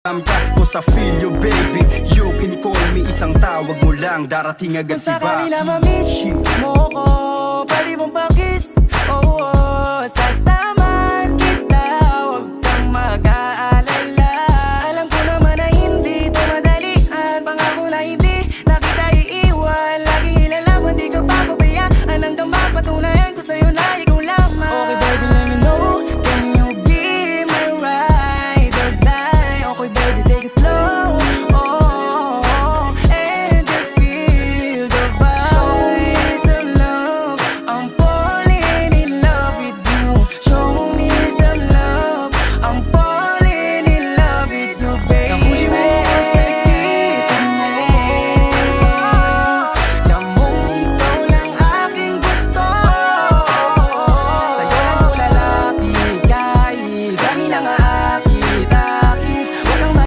Ramdam ko sa feel you baby. You can call me Isang tawag mo lang. Darating agad Kung si sakali na ma-miss mo ko Pwede mong pakis. Oh, oh, sasaman kita. Huwag kang mag-aalala. Alam ko naman na hindi to madalian Pangako na hindi na kita iiwan. Lagi